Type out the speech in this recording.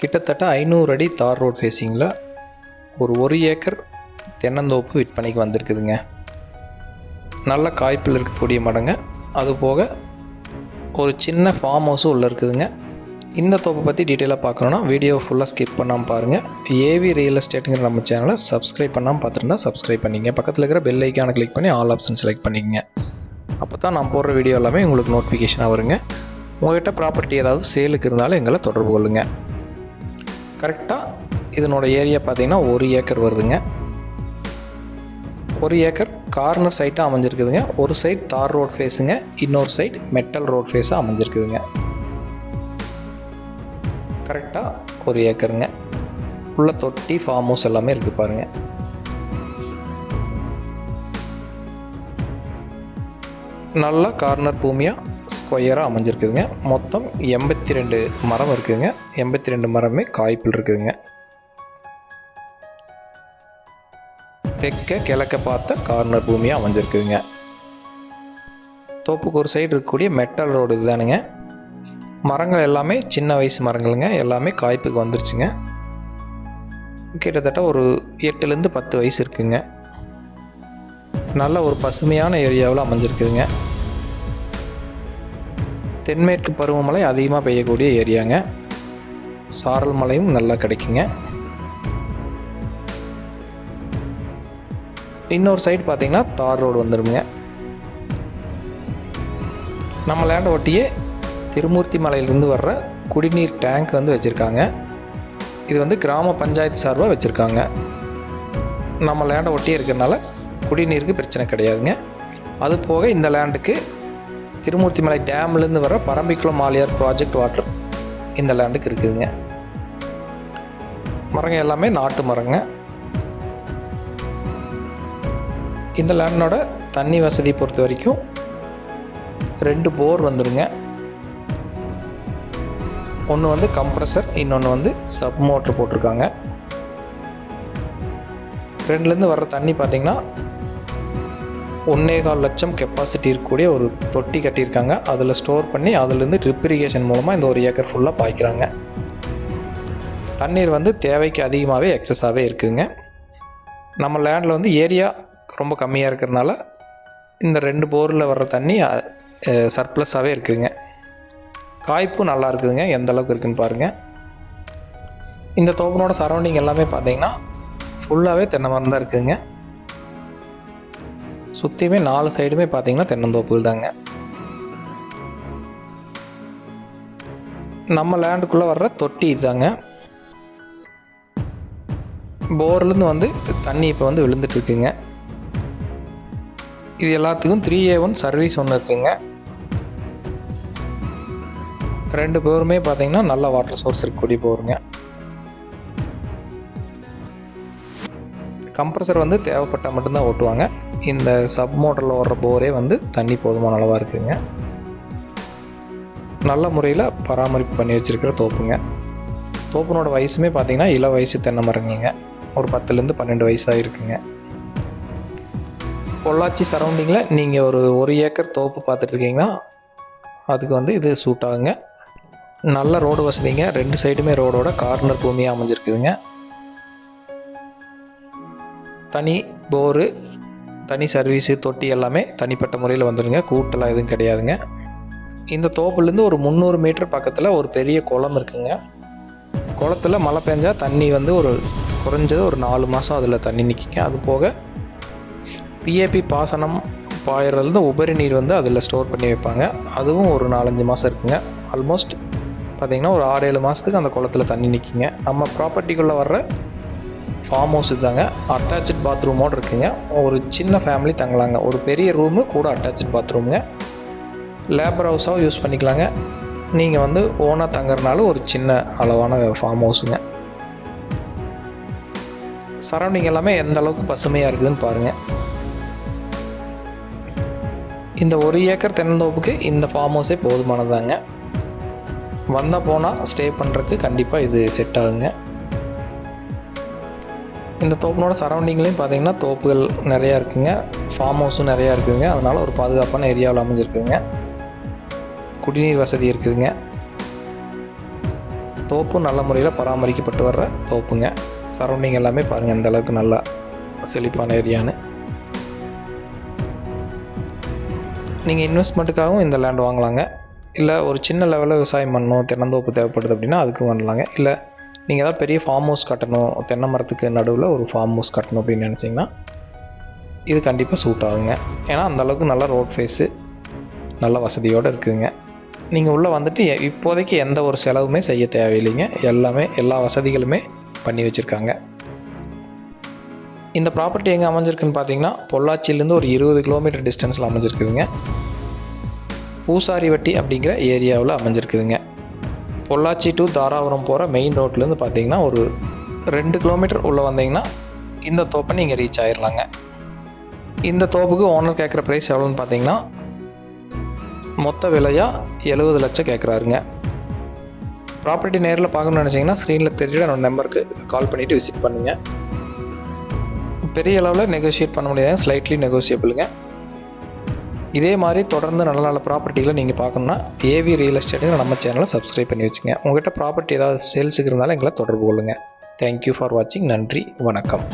கிட்டத்தட்ட ஐநூறு அடி தார் ரோட் ஃபேஸிங்கில் ஒரு ஒரு ஏக்கர் தென்னந்தோப்பு விற்பனைக்கு வந்திருக்குதுங்க. நல்ல காய்ப்பில் இருக்கக்கூடிய மடங்க. அது போக ஒரு சின்ன ஃபார்ம் ஹவுஸும் உள்ளே இருக்குதுங்க. இந்த தோப்பை பற்றி டீட்டெயிலாக பார்க்கணுன்னா வீடியோ ஃபுல்லாக ஸ்கிப் பண்ணாமல் பாருங்கள் ஏவி ரியல் எஸ்டேட்டுங்கிற நம்ம சேனலை சப்ஸ்கிரைப் பண்ணாமல் பார்த்துருந்தா சப்ஸ்கிரைப் பண்ணிங்க. பக்கத்தில் இருக்கிற பெல் ஐக்கானை கிளிக் பண்ணி ஆல் ஆப்ஷன் செலக்ட் பண்ணிக்கங்க. அப்போ தான் நான் போடுற வீடியோ எல்லாமே உங்களுக்கு நோட்டிஃபிகேஷனாக வருங்க. உங்கள்கிட்ட ப்ராப்பர்ட்டி ஏதாவது சேலுக்கு இருந்தாலும் எங்களை தொடர்பு கொள்ளுங்கள் கரெக்டாக இதனோட ஏரியா பார்த்தீங்கன்னா ஒரு ஏக்கர் வருதுங்க. ஒரு ஏக்கர் கார்னர் சைட்டாக அமைஞ்சிருக்குதுங்க. ஒரு சைட் தார் ரோட் ஃபேஸுங்க இன்னொரு சைட் மெட்டல் ரோட் ஃபேஸாக அமைஞ்சிருக்குதுங்க. கரெக்டாக ஒரு ஏக்கருங்க. உள்ள தொட்டி ஃபார்ம் ஹவுஸ் எல்லாமே இருக்குது பாருங்கள் நல்லா கார்னர் பூமியாக ஸ்கொயராக அமைஞ்சிருக்குதுங்க. மொத்தம் எண்பத்தி ரெண்டு மரம் இருக்குதுங்க. எண்பத்தி ரெண்டு மரமே காய்ப்பில் இருக்குதுங்க. தெற்க கிழக்க பார்த்த கார்னர் பூமியாக அமைஞ்சிருக்குதுங்க. தோப்புக்கு ஒரு சைடு இருக்கக்கூடிய மெட்டல் ரோடு இதுதானுங்க. மரங்கள் எல்லாமே சின்ன வயசு மரங்களுங்க. எல்லாமே காய்ப்புக்கு வந்துருச்சுங்க. கிட்டத்தட்ட ஒரு எட்டுலேருந்து பத்து வயசு இருக்குங்க நல்ல ஒரு பசுமையான ஏரியாவில் அமைஞ்சிருக்குதுங்க. தென்மேற்கு பருவமழை அதிகமாக பெய்யக்கூடிய ஏரியாங்க. சாரல் மழையும் நல்லா கிடைக்குங்க. இன்னொரு சைடு பார்த்தீங்கன்னா தார் ரோடு வந்துடுங்க நம்ம லேண்டை ஒட்டியே திருமூர்த்தி மலையிலிருந்து வர்ற குடிநீர் டேங்க் வந்து வச்சுருக்காங்க. இது வந்து கிராம பஞ்சாயத்து சார்பாக வச்சுருக்காங்க. நம்ம லேண்டை ஒட்டியே இருக்கிறனால குடிநீருக்கு பிரச்சனை கிடையாதுங்க. அது போக இந்த லேண்டுக்கு திருமூர்த்திமலை டேம்லேருந்து வர பரம்பிக்குளம் மாலியார் ப்ராஜெக்ட் வாட்டர் இந்த லேண்டுக்கு இருக்குதுங்க. மரங்க எல்லாமே நாட்டு மரங்க. இந்த லேண்டோட தண்ணி வசதி பொறுத்த வரைக்கும் ரெண்டு போர் வந்துடுங்க ஒன்று வந்து கம்ப்ரஸர் இன்னொன்று வந்து சப் மோட்ரு போட்டிருக்காங்க ரெண்டுலேருந்து வர்ற தண்ணி பார்த்திங்கன்னா ஒன்றே கால் லட்சம் கெப்பாசிட்டி இருக்கக்கூடிய ஒரு தொட்டி கட்டியிருக்காங்க. அதில் ஸ்டோர் பண்ணி அதுலேருந்து ட்ரிப் இரிகேஷன் மூலமாக இந்த ஒரு ஏக்கர் ஃபுல்லாக பாய்க்கிறாங்க. தண்ணீர் வந்து தேவைக்கு அதிகமாகவே எக்ஸஸாகவே இருக்குதுங்க. நம்ம லேண்டில் வந்து ஏரியா ரொம்ப கம்மியாக இருக்கிறதுனால இந்த ரெண்டு போரில் வர்ற தண்ணி சர்ப்ளஸாகவே இருக்குதுங்க. காய்ப்பும் நல்லா இருக்குதுங்க. எந்த அளவுக்கு இருக்குன்னு பாருங்கள் இந்த தோப்பனோட சரௌண்டிங் எல்லாமே பார்த்தீங்கன்னா ஃபுல்லாகவே தென்னை மரம் தான் இருக்குதுங்க. சுற்றியுமே நாலு சைடுமே பார்த்தீங்கன்னா தென்னந்தோப்புகள் தாங்க நம்ம லேண்டுக்குள்ளே வர்ற தொட்டி இதுதாங்க. போர்லேருந்து வந்து தண்ணி இப்போ வந்து விழுந்துட்டு இருக்குங்க இது எல்லாத்துக்கும் த்ரீ ஏ ஒன் சர்வீஸ் ஒன்று இருக்குங்க. ரெண்டு பேருமே பார்த்தீங்கன்னா நல்ல வாட்டர் சோர்ஸ் இருக்கக்கூடிய போருங்க. கம்ப்ரஸர் வந்து தேவைப்பட்டால் மட்டும்தான் ஓட்டுவாங்க. இந்த சப் மோட்டரில் ஓடுற போரே வந்து தண்ணி போதுமான அளவாக இருக்குங்க. நல்ல முறையில் பராமரிப்பு பண்ணி வச்சுருக்கிற தோப்புங்க. தோப்புனோட வயசுமே பார்த்தீங்கன்னா இள வயசு தென்னை மரங்க ஒரு பத்துலேருந்து பன்னெண்டு வயசாக இருக்குங்க பொள்ளாச்சி சரௌண்டிங்கில் நீங்கள் ஒரு ஒரு ஏக்கர் தோப்பு பார்த்துட்ருக்கீங்கன்னா அதுக்கு வந்து இது சூட் ஆகுங்க. நல்ல ரோடு வசதிங்க. ரெண்டு சைடுமே ரோடோட கார்னர் பூமியாக அமைஞ்சிருக்குதுங்க. தனி போரு தனி சர்வீஸு தொட்டி எல்லாமே தனிப்பட்ட முறையில் வந்துடுங்க கூட்டெல்லாம் எதுவும் கிடையாதுங்க. இந்த தோப்புலேருந்து ஒரு முந்நூறு மீட்டர் பக்கத்தில் ஒரு பெரிய குளம் இருக்குங்க. குளத்துல மழை பெஞ்சால் தண்ணி வந்து ஒரு குறைஞ்சது ஒரு நாலு மாதம் அதில் தண்ணி நிற்கிங்க அது போக பிஏபி பாசனம் பாயிறதுலேருந்து உபரி நீர் வந்து அதில் ஸ்டோர் பண்ணி வைப்பாங்க. அதுவும் ஒரு நாலஞ்சு மாதம் இருக்குங்க. ஆல்மோஸ்ட் பார்த்திங்கன்னா ஒரு ஆறு ஏழு மாதத்துக்கு அந்த குளத்துல தண்ணி நிற்கிங்க நம்ம ப்ராப்பர்ட்டிக்குள்ளே வர்ற ஃபார்ம் ஹவுஸ் தாங்க அட்டாச்சு பாத்ரூமோடு இருக்குங்க. ஒரு சின்ன ஃபேமிலி தங்கலாங்க. ஒரு பெரிய ரூமு கூட அட்டாச்சு பாத்ரூமுங்க லேபர் ஹவுஸாகவும் யூஸ் பண்ணிக்கலாங்க. நீங்கள் வந்து ஓனாக தங்குறனால ஒரு சின்ன அளவான ஃபார்ம் ஹவுஸுங்க சரௌண்டிங் எல்லாமே எந்த அளவுக்கு பசுமையாக இருக்குதுன்னு பாருங்கள் இந்த ஒரு ஏக்கர் தென்னந்தோப்புக்கு இந்த ஃபார்ம் ஹவுஸே போதுமானதாங்க. வந்தால் போனால் ஸ்டே பண்ணுறதுக்கு கண்டிப்பாக இது செட் ஆகுங்க. இந்த தோப்பினோட சரௌண்டிங்லேயும் பார்த்தீங்கன்னா தோப்புகள் நிறையா இருக்குங்க. ஃபார்ம் ஹவுஸும் நிறையா இருக்குதுங்க அதனால் ஒரு பாதுகாப்பான ஏரியாவில் அமைஞ்சிருக்குங்க. குடிநீர் வசதி இருக்குதுங்க. தோப்பும் நல்ல முறையில் பராமரிக்கப்பட்டு வர்ற தோப்புங்க. சரௌண்டிங் எல்லாமே பாருங்கள் இந்த அளவுக்கு நல்லா செழிப்பான ஏரியான்னு நீங்கள் இன்வெஸ்ட்மெண்ட்டுக்காகவும் இந்த லேண்ட் வாங்கலாங்க. இல்லை ஒரு சின்ன லெவலில் விவசாயம் பண்ணணும் தென்னந்தோப்பு தேவைப்படுது அப்படின்னா அதுக்கும் பண்ணலாங்க இல்லை நீங்கள் ஏதாவது பெரிய ஃபார்ம் ஹவுஸ் கட்டணும் தென்னை மரத்துக்கு நடுவில் ஒரு ஃபார்ம் ஹவுஸ் கட்டணும் அப்படின்னு நினச்சிங்கன்னா இது கண்டிப்பாக சூட் ஆகுங்க. ஏன்னா அந்தளவுக்கு நல்ல ரோட் ஃபேஸு நல்ல வசதியோடு இருக்குதுங்க நீங்கள் உள்ளே வந்துட்டு இப்போதைக்கு எந்த ஒரு செலவுமே செய்ய தேவையில்லைங்க. எல்லாமே எல்லா வசதிகளுமே பண்ணி வச்சுருக்காங்க. இந்த ப்ராப்பர்ட்டி எங்கே அமைஞ்சிருக்குன்னு பார்த்தீங்கன்னா பொள்ளாச்சியிலேருந்து ஒரு இருபது கிலோமீட்டர் டிஸ்டன்ஸில் அமைஞ்சிருக்குதுங்க. பூசாரிவட்டி அப்படிங்கிற ஏரியாவில் அமைஞ்சிருக்குதுங்க. பொள்ளாச்சி டு தாராபுரம் போகிற மெயின் ரோட்லேருந்து பார்த்தீங்கன்னா ஒரு ரெண்டு கிலோமீட்டர் உள்ளே வந்தீங்கன்னா இந்த தோப்பை நீங்கள் ரீச் ஆயிடலாங்க இந்த தோப்புக்கு ஓனர் கேட்குற ப்ரைஸ் எவ்வளோன்னு பார்த்தீங்கன்னா மொத்த விலையாக எழுபது லட்சம் கேட்குறாருங்க ப்ராப்பர்ட்டி நேரில் பார்க்கணும்னு நினச்சிங்கன்னா ஸ்க்ரீனில் தெரியுற என்னோட நம்பருக்கு கால் பண்ணிவிட்டு விசிட் பண்ணுங்கள் பெரிய அளவில் நெகோஷியேட் பண்ண முடியாது ஸ்லைட்லி நெகோசியபிளுங்க இதே மாதிரி தொடர்ந்து நல்ல நல்ல ப்ராப்பர்ட்டிகளை நீங்கள் பார்க்கணுன்னா ஏவி ரியல் எஸ்டேட்டுங்க நம்ம சேனலை சப்ஸ்கிரைப் பண்ணி வச்சுங்க. உங்கள்கிட்ட ப்ராப்பர்ட்டி ஏதாவது சேல்ஸுக்கு இருந்தாலும் எங்களை தொடர்பு கொள்ளுங்கள் தேங்க்யூ ஃபார் வாட்சிங் நன்றி. வணக்கம்.